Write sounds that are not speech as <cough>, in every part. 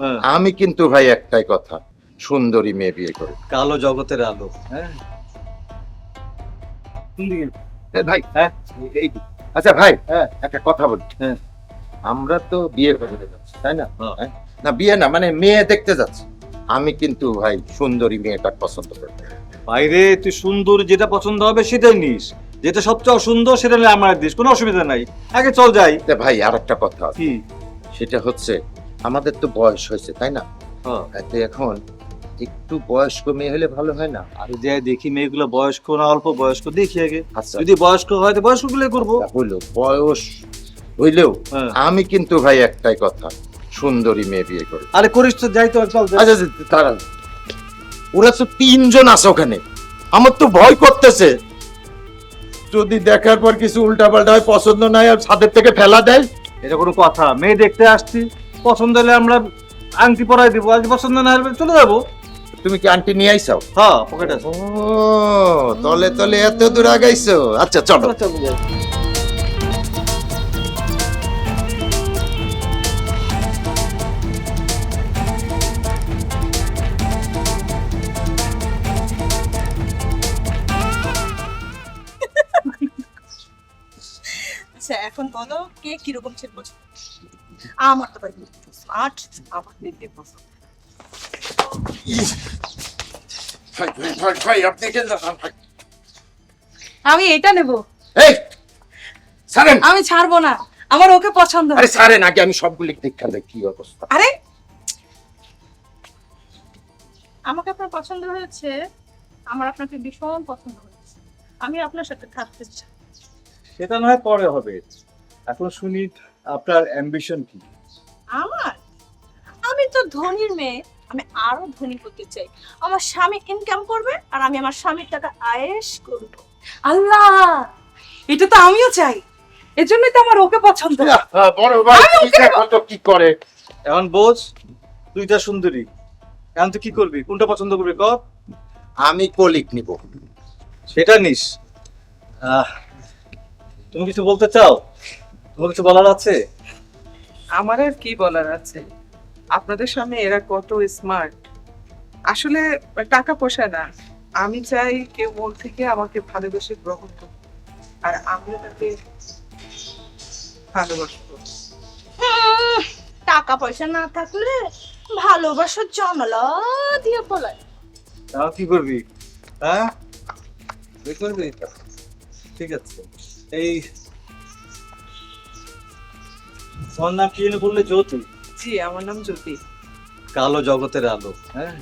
হ্যাঁ। আমি কিন্তু ভাই একটাই কথা সুন্দরী মেয়ে বিয়ে করে। কালো জগতের আলো। হ্যাঁ। ভাই হ্যাঁ। আচ্ছা ভাই হ্যাঁ। একটা কথা বলি। হ্যাঁ। আমরা তো বিয়ে করতে যাচ্ছি তাই না? না বিয়ে না মানে মেয়ে দেখতে যাচ্ছি। আমি কিন্তু ভাই সুন্দরী মেয়েটা পছন্দ করি। বাইরে তুই সুন্দর যেটা পছন্দ হবে সেটাই নিস। যেটা সবচেয়ে অসুন্দর সেটা নিয়ে আমার দিস কোনো অসুবিধা নাই। আগে চল যাই। ভাই আর একটা কথা কি? সেটা হচ্ছে আমাদের তো বয়স হয়েছে তাই না? হ্যাঁ। এখন একটু বয়স্ক মেয়ে হলে ভালো হয় না? আর যে দেখি মেয়েগুলো বয়স্ক না অল্প বয়স্ক দেখি আগে। আচ্ছা। যদি বয়স্ক হয় তো বয়স্কগুলো করব হইল বয়স হইলেও হ্যাঁ। আমি কিন্তু ভাই একটাই কথা সুন্দরী মেয়ে বিয়ে করি। আরে করিস তো যাই তো আচ্ছা আচ্ছা, দাঁড়ান। ওরা তো তিনজন আছে ওখানে। আমার তো ভয় করতেছে। যদি দেখার পর কিছু উল্টা পাল্টা হয় পছন্দ নাই আর ছাদের থেকে ফেলা দেয়। এটা কোনো কথা। মেয়ে দেখতে আসছি। পছন্দ হলে আমরা আংটি পরাই দিব আজ পছন্দ না হলে চলে যাব। তুমি কি আন্টি নিয়ে আইসাও? হ্যাঁ পকেটে আছে। ও তলে তলে এত দূর আগাইছো। আচ্ছা চলো। চলে যাই। আচ্ছা এখন বলো কে কীরকম ছেলে? আমার তো ভাই স্মার্ট আমার দেখতে পছন্দ ভাই ভাই, ভাই ভাই আপনি কেন ভাই। আমি এটা নেব। এই সারেন আমি ছাড়বো না। আমার ওকে পছন্দ। আরে সারেন আগে আমি সবগুলি দেখা দেখ কি অবস্থা। আরে! আমাকে আপনার পছন্দ হয়েছে। আমার আপনাকে ভীষণ পছন্দ হয়েছে। আমি আপনার সাথে থাকতে চাই। সেটা নয় পরে হবে। এখন শুনি আপনার অ্যাম্বিশন কি? আমার? আমি তো ধনীর মেয়ে। আমি আরও ধনী হতে চাই। আমার স্বামী ইনকাম করবে আর আমি আমার স্বামীর টাকা আয়েশ করব। আল্লাহ! এটা তো আমিও চাই। এজন্যই তো আমার ওকে পছন্দ। বড় ভাই কি দেখো তো কি করে? এখন বোঝ তুইটা সুন্দরী। এখন তুই কি করবি? কোনটা পছন্দ করবি ক আমি কলিক নিব। সেটা নিস। আহ, তুমি কিছু বলতে চাও? তোমার কিছু বলার আছে? আমার আর কি বলার আছে? আপনাদের সামনে এরা কত স্মার্ট আসলে টাকা পয়সা না। আমি চাই কেউ মন থেকে আমাকে ভালোবেসে গ্রহণ করুক। আর আমিও তাকে ভালোবাসবো টাকা পয়সা না থাকলে ভালোবাসার জমলা দিয়ে পলায়। তাও কি করবি? হ্যাঁ? করবি ঠিক আছে। এই তোমার নাম কি যেন বললে জ্যোতি। জি আমার নাম জ্যোতি। কালো জগতের আলো হ্যাঁ?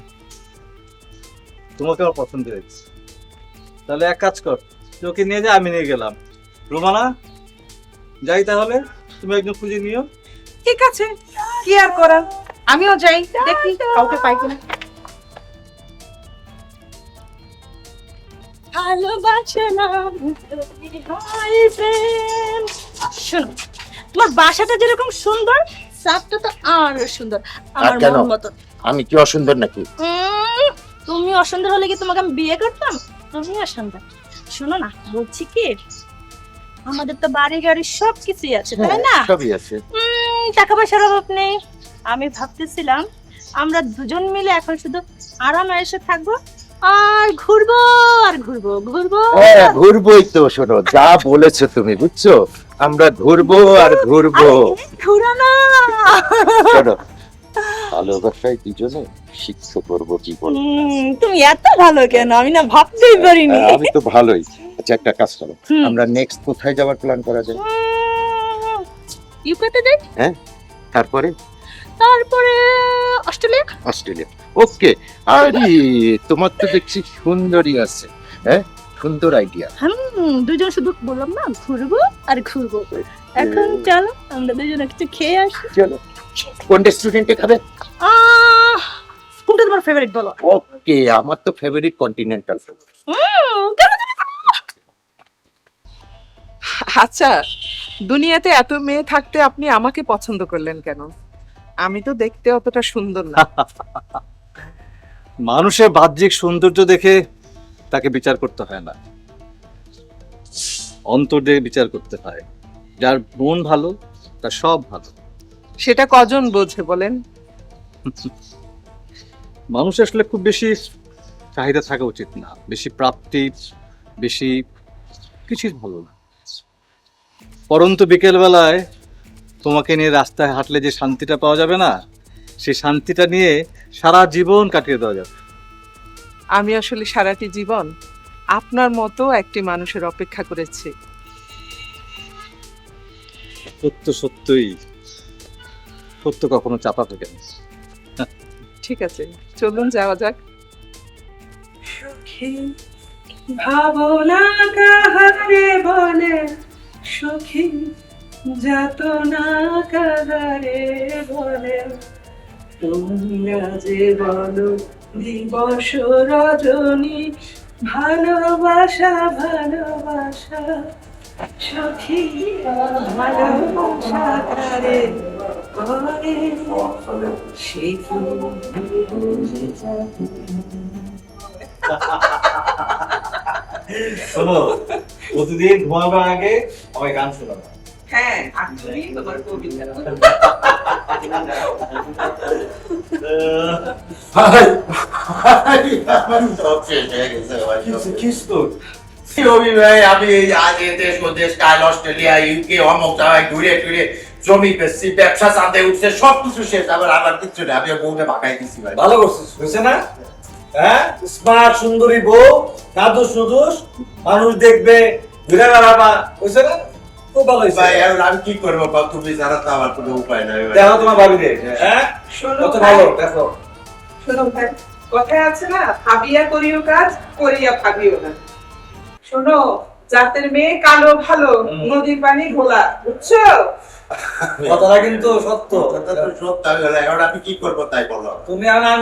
তোমাকে আমার পছন্দ হয়েছে। তাহলে এক কাজ কর তোকে নিয়ে যা আমি নিয়ে গেলাম। রোমানা যাই তাহলে তুমি একজন খুঁজে নিও। ঠিক আছে কি আর করার? আমিও যাই দেখি কাউকে পাই কিনা। ভালোবাসা না যদি হয় প্রেম। শোনো তোমার বাসাটা যেরকম সুন্দর সাপটা তো আরও সুন্দর আমার কেন? মন মতো। আমি কি অসুন্দর নাকি? উম, তুমি অসুন্দর হলে কি তোমাকে আমি বিয়ে করতাম? তুমি অসুন্দর। শোনো না বলছি কি আমাদের তো বাড়ি গাড়ি সব কিছুই আছে তাই না? সবই আছে। উম, টাকা পয়সার অভাব নেই। আমি ভাবতেছিলাম আমরা দুজন মিলে এখন শুধু আরামে এসে থাকব আর ঘুরবো আর ঘুরবো ঘুরবো। হ্যাঁ ঘুরবোই তো শোনো যা বলেছ তুমি বুঝছ? আমরা ঘুরবো আর ঘুরবো। ঘুরো না। শোনো ভালোবাসায় দুজনে শিক্ষা করব জীবন। উম, তুমি এত ভালো কেন? আমি না ভাবতেই পারিনি। আমি তো ভালোই। আচ্ছা একটা কাজ করো। আমরা নেক্সট কোথায় যাওয়ার প্ল্যান করা যায়? ইউকেতে যাই? তারপরে? তারপরে অস্ট্রেলিয়া? অস্ট্রেলিয়া। ওকে আরে তোমার তো দেখছি সুন্দরী আছে হ্যাঁ? সুন্দর আইডিয়া হুম দুজন শুধু বললাম না ঘুরবো আর ঘুরবো। এখন চলো আমরা দুজনে কিছু খেয়ে আসি। চলো। কোন রেস্টুরেন্টে খাবে? আহ, কোনটা তোমার ফেভারিট বলো? ওকে আমার তো ফেভারিট কন্টিনেন্টাল আচ্ছা দুনিয়াতে এত মেয়ে থাকতে আপনি আমাকে পছন্দ করলেন কেন? আমি তো দেখতে অতটা সুন্দর না। <laughs> মানুষের বাহ্যিক সৌন্দর্য দেখে তাকে বিচার করতে হয় না। অন্তর দিয়ে বিচার করতে হয়। যার মন ভালো তার সব ভালো। সেটা কজন বোঝে বলেন? <laughs> মানুষ আসলে খুব বেশি চাহিদা থাকা উচিত না। বেশি প্রাপ্তি বেশি কিছুই ভালো না। পরন্তু বিকেলবেলায় তোমাকে নিয়ে রাস্তায় হাঁটলে যে শান্তিটা পাওয়া যাবে না সেই শান্তিটা নিয়ে সারা জীবন কাটিয়ে দেওয়া যাবে। আমি আসলে সারাটি জীবন আপনার মতো একটি মানুষের অপেক্ষা করেছি। সত্য সত্যই সত্য কখনো চাপা থাকে না। ঠিক আছে চলুন যাওয়া যাক। সুখী ভাবনা কাহারে বলে? সুখী যাত না কাহারে বলে, তোমরা যে বলো দিবস রজনী, ভালোবাসা ভালোবাসা, সখী ভালোবাসা কারে। করে সে শোনো, প্রতিদিন ঘুমাবার আগে আমায় গান শোনাবো হ্যাঁ আসলেই তোমার কবিতা। ভাই ভাই, আমার সব শেষ হয়ে গেছে ভাই। কি হবি ভাই আমি এই দেশ ও দেশ কাল অস্ট্রেলিয়া ইউকে অমুক জায়গায় ঘুরে টুরে জমি বেচছি ব্যবসা চাঁদে উঠছে সব কিছু শেষ আবার আমার কিচ্ছু নেই আমি ভাগাই দিছি ভাই। ভালো করছিস হয়েছে না? হ্যাঁ? স্মার্ট সুন্দরী বউ নাদুস নুদুস মানুষ দেখবে ঘুরে বেড়াবা হয়েছে না? খুব ভালো হয়েছে। ভাই এখন আমি কি করব? কও, তুমি তো আমার কোনো উপায় নাই দেখো তোমার ভাবি রে হ্যাঁ। শোনো কত ভালো দেখো। শোনো ভাই কথায় আছে না ভাবিয়া করিও কাজ করিয়া ভাবিও না। শোনো জাতের মেয়ে কালো ভালো। নদীর পানি ঘোলা বুঝছ? কথাটা কিন্তু সত্য। সত্য, আমি এখন আমি কি করব তাই বলো। তুমি আমার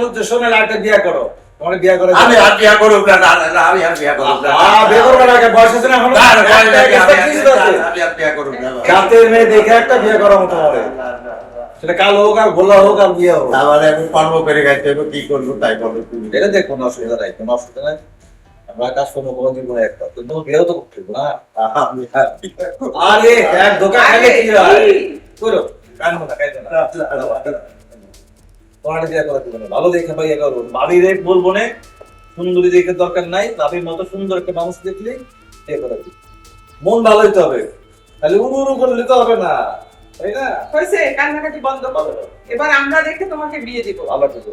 বিয়ে করো। তোমার বিয়ে করে আমি আর বিয়া করব না না, না, না, আমি আর বিয়া করব না। আহ, বিয়ে করবে না বয়স আছে না এখন? না, না, ভয় লাগে, আমি আর- কিছু আছে। আমি আর বিয়া করব না। জাতের মেয়ে দেখে একটা বিয়ে করা মতো হবে। না, না, না। সেটা কালো হোক আর গোলা হোক আর বিয়ে হোক। তাহলে আমি কর্ম করে খাইতে হবে কি করব তাই বলো তুমি। এটা দেখ অসুবিধা নাই কোনো অসুবিধা নাই। আমরা কাজ করব কোনো দিন একটা। কিন্তু তো করতে না। আর করব। এক দোকান কি হয়? করো। না না। তোমার বিয়ে করা দিবে না ভালো দেখে ভাইয়া করব ভাবি রে বলব না সুন্দরী দেখে দরকার নাই ভাবির মতো সুন্দর একটা মানুষ দেখলে এ করা দিবে মন ভালো হইতে হবে। তাহলে উড়ু উড়ু করলে তো হবে না তাই না? হয়েছে কান্নাকাটি বন্ধ করো। এবার আমরা দেখে তোমাকে বিয়ে দিব। ভালো থাকো